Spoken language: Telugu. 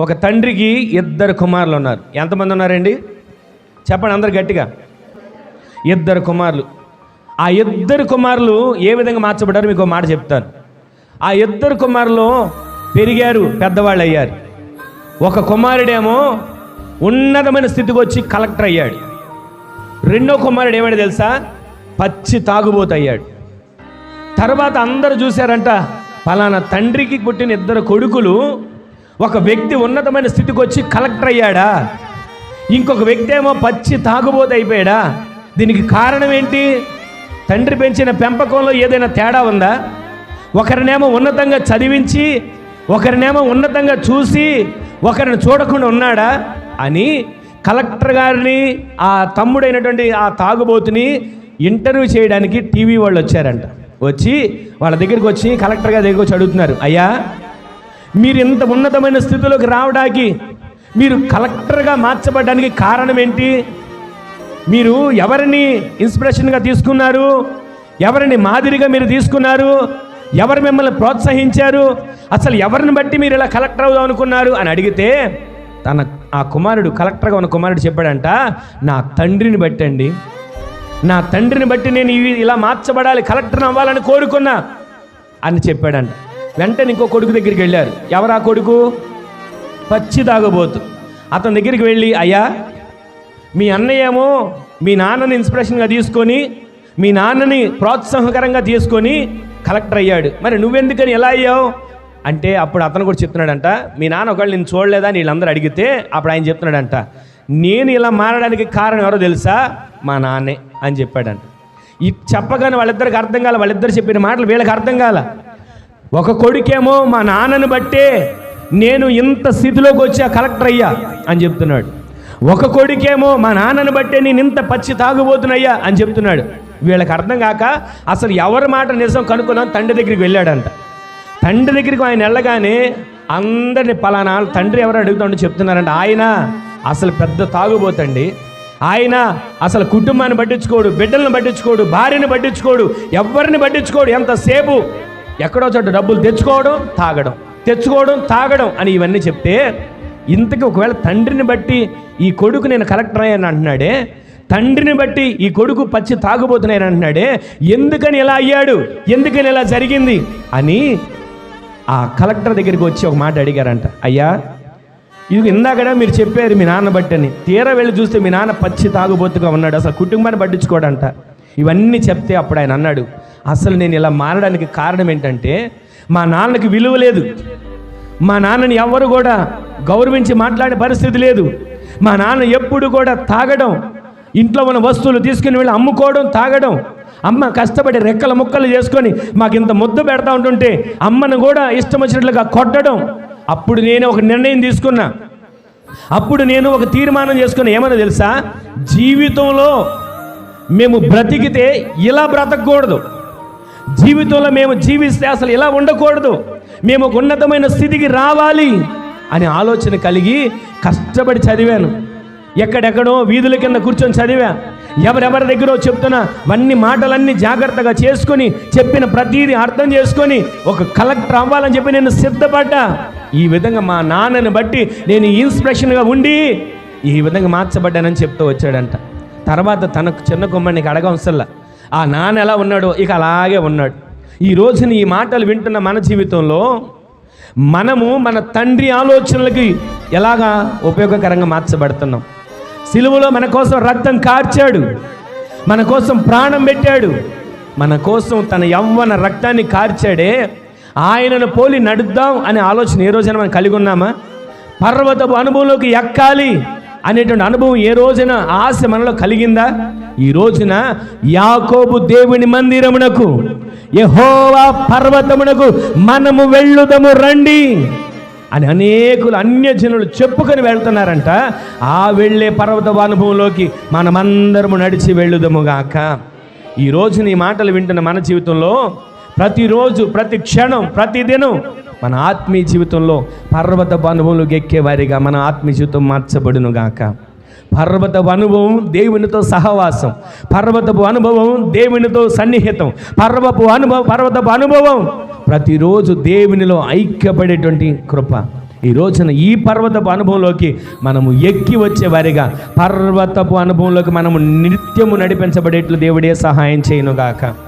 ఒక తండ్రికి ఇద్దరు కుమారులు ఉన్నారు. ఎంతమంది ఉన్నారండి? చెప్పండి అందరు గట్టిగా. ఇద్దరు కుమారులు. ఆ ఇద్దరు కుమారులు ఏ విధంగా మార్చబడ్డారు మీకు ఒక మాట చెప్తాను. ఆ ఇద్దరు కుమారులు పెరిగారు పెద్దవాళ్ళు అయ్యారు. ఒక కుమారుడేమో ఉన్నతమైన స్థితికి వచ్చి కలెక్టర్ అయ్యాడు. రెండో కుమారుడు ఏమైనా తెలుసా? పచ్చి తాగుబోతు అయ్యాడు. తర్వాత అందరూ చూశారంట పలానా తండ్రికి పుట్టిన ఇద్దరు కొడుకులు ఒక వ్యక్తి ఉన్నతమైన స్థితికి వచ్చి కలెక్టర్ అయ్యాడా? ఇంకొక వ్యక్తి ఏమో పచ్చి తాగుబోతు అయిపోయాడా? దీనికి కారణం ఏంటి? తండ్రి పెంచిన పెంపకంలో ఏదైనా తేడా ఉందా? ఒకరినేమో ఉన్నతంగా చదివించి ఒకరినేమో ఉన్నతంగా చూసి ఒకరిని చూడకుండా ఉన్నాడా? అని కలెక్టర్ గారిని ఆ తమ్ముడైనటువంటి ఆ తాగుబోతుని ఇంటర్వ్యూ చేయడానికి టీవీ వాళ్ళు వచ్చారంట. వచ్చి వాళ్ళ దగ్గరికి వచ్చి కలెక్టర్ గారి దగ్గరికి వచ్చి అడుగుతున్నారు. అయ్యా మీరు ఇంత ఉన్నతమైన స్థితిలోకి రావడానికి మీరు కలెక్టర్గా మార్చబడడానికి కారణం ఏంటి? మీరు ఎవరిని ఇన్స్పిరేషన్గా తీసుకున్నారు? ఎవరిని మాదిరిగా మీరు తీసుకున్నారు? ఎవరు మిమ్మల్ని ప్రోత్సహించారు? అసలు ఎవరిని బట్టి మీరు ఇలా కలెక్టర్ అవుదాం అనుకున్నారు అని అడిగితే తన ఆ కుమారుడు కలెక్టర్గా ఉన్న కుమారుడు చెప్పాడంట నా తండ్రిని బట్టండి. నా తండ్రిని బట్టి నేను ఇవి- ఇలా మార్చబడాలి కలెక్టర్ అవ్వాలని కోరుకున్నా అని చెప్పాడంట. వెంటనే ఇంకో కొడుకు దగ్గరికి వెళ్ళారు. ఎవరా కొడుకు? పచ్చి తాగబోతు. అతని దగ్గరికి వెళ్ళి అయ్యా మీ అన్నయ్య ఏమో మీ నాన్నని ఇన్స్పిరేషన్గా తీసుకొని మీ నాన్నని ప్రోత్సాహకరంగా తీసుకొని కలెక్టర్ అయ్యాడు. మరి నువ్వెందుకని ఎలా అయ్యావు? అంటే అప్పుడు అతను కూడా చెప్తున్నాడంట మీ నాన్న ఒకళ్ళు నేను చూడలేదా? వీళ్ళందరూ అడిగితే అప్పుడు ఆయన చెప్తున్నాడంట నేను ఇలా మారడానికి కారణం ఎవరో తెలుసా? మా నాన్నే అని చెప్పాడంట. ఇది చెప్పగానే వాళ్ళిద్దరికి అర్థం కాల వాళ్ళిద్దరు చెప్పిన మాటలు వీళ్ళకి అర్థం కాల. ఒక కొడుకేమో మా నాన్నను బట్టే నేను ఇంత స్థితిలోకి వచ్చా కలెక్టర్ అయ్యా అని చెప్తున్నాడు. ఒక కొడుకేమో మా నాన్నను బట్టే నేను ఇంత పచ్చి తాగుబోతున్నయ్యా అని చెప్తున్నాడు. వీళ్ళకి అర్థం కాక అసలు ఎవరి మాట నిజం కనుక్కున్నాం తండ్రి దగ్గరికి వెళ్ళాడంట. తండ్రి దగ్గరికి ఆయన వెళ్ళగానే అందరిని పలానా తండ్రి ఎవరు అడుగుతుండో చెప్తున్నారంట. ఆయన అసలు పెద్ద తాగుబోతండి. ఆయన అసలు కుటుంబాన్ని పట్టించుకోడు బిడ్డలను పట్టించుకోడు భార్యని పట్టించుకోడు ఎవరిని పట్టించుకోడు ఎంతసేపు ఎక్కడో చోట డబ్బులు తెచ్చుకోవడం తాగడం. తెచ్చుకోవడం తాగడం అని ఇవన్నీ చెప్తే ఇంతకీ ఒకవేళ తండ్రిని బట్టి ఈ కొడుకు నేను కలెక్టర్ అయ్యాను అంటున్నాడే తండ్రిని బట్టి ఈ కొడుకు పచ్చి తాగుబోతున్నాయని అంటున్నాడే ఎందుకని ఇలా అయ్యాడు? ఎందుకని ఇలా జరిగింది? అని ఆ కలెక్టర్ దగ్గరికి వచ్చి ఒక మాట అడిగారంట. అయ్యా ఇది ఇందాకడ మీరు చెప్పారు మీ నాన్న బట్టని. తీరా వెళ్ళి చూస్తే మీ నాన్న పచ్చి తాగుబోతుగా ఉన్నాడు. అసలు కుటుంబాన్ని పట్టించుకోడంట. ఇవన్నీ చెప్తే అప్పుడు ఆయన అన్నాడు అసలు నేను ఇలా మారడానికి కారణం ఏంటంటే మా నాన్నకి విలువ లేదు. మా నాన్నని ఎవ్వరు కూడా గౌరవించి మాట్లాడే పరిస్థితి లేదు. మా నాన్న ఎప్పుడు కూడా తాగడం ఇంట్లో ఉన్న వస్తువులు తీసుకుని వెళ్ళి అమ్ముకోవడం తాగడం అమ్మ కష్టపడి రెక్కల ముక్కలు చేసుకొని మాకు ఇంత ముద్దు పెడతా ఉంటుంటే అమ్మను కూడా ఇష్టం వచ్చినట్లుగా కొట్టడం అప్పుడు నేను ఒక నిర్ణయం తీసుకున్నా. అప్పుడు నేను ఒక తీర్మానం చేసుకున్నా. ఏమన్నా తెలుసా? జీవితంలో మేము బ్రతికితే ఇలా బ్రతకూడదు. జీవితంలో మేము జీవిస్తే అసలు ఇలా ఉండకూడదు. మేము ఒక ఉన్నతమైన స్థితికి రావాలి అనే ఆలోచన కలిగి కష్టపడి చదివాను. ఎక్కడెక్కడో వీధుల కింద కూర్చొని చదివా. ఎవరెవరి దగ్గర చెప్తున్నా అన్ని మాటలన్నీ జాగ్రత్తగా చేసుకొని చెప్పిన ప్రతిదీ అర్థం చేసుకొని ఒక కలెక్టర్ అవ్వాలని చెప్పి నేను సిద్ధపడ్డా. ఈ విధంగా మా నాన్నని బట్టి నేను ఇన్స్పిరేషన్గా ఉండి ఈ విధంగా మార్చబడ్డానని చెప్తూ వచ్చాడంట. తర్వాత తనకు చిన్న కుమ్మడికి అడగవసల్లా ఆ నాన్న ఎలా ఉన్నాడో ఇక అలాగే ఉన్నాడు. ఈ రోజున ఈ మాటలు వింటున్న మన జీవితంలో మనము మన తండ్రి ఆలోచనలకి ఎలాగా ఉపయోగకరంగా మార్చబడుతున్నాం. సిలువలో మన కోసం రక్తం కార్చాడు. మన కోసం ప్రాణం పెట్టాడు. మన కోసం తన యవ్వన రక్తాన్ని కార్చాడే. ఆయనను పోలి నడుద్దాం అనే ఆలోచన ఏ రోజైనా మనం కలిగి ఉన్నామా? పర్వతపు అనుభవంలోకి ఎక్కాలి. అనేటువంటి అనుభవం ఏ రోజున ఆశ మనలో కలిగిందా? ఈ రోజున యాకోబు దేవుని మందిరమునకు యహోవా పర్వతమునకు మనము వెళ్ళుదము రండి అని అనేకులు అన్యజనులు చెప్పుకొని వెళ్తున్నారంట. ఆ వెళ్ళే పర్వత అనుభవంలోకి మనమందరము నడిచి వెళ్ళుదముగాక ఈ రోజు నీ మాటలు వింటున్న మన జీవితంలో ప్రతిరోజు ప్రతి క్షణం ప్రతి దినం మన ఆత్మీయ జీవితంలో పర్వత అనుభవంలోకి ఎక్కేవారిగా మన ఆత్మీయ జీవితం మార్చబడును గాక. పర్వతపు అనుభవం దేవునితో సహవాసం. పర్వతపు అనుభవం దేవునితో సన్నిహితం. పర్వపు అనుభవం పర్వతపు అనుభవం ప్రతిరోజు దేవునిలో ఐక్యపడేటువంటి కృప. ఈ రోజున ఈ పర్వతపు అనుభవంలోకి మనము ఎక్కి వచ్చే వారిగా పర్వతపు అనుభవంలోకి మనము నిత్యము నడిపించబడేట్లు దేవుడే సహాయం చేయనుగాక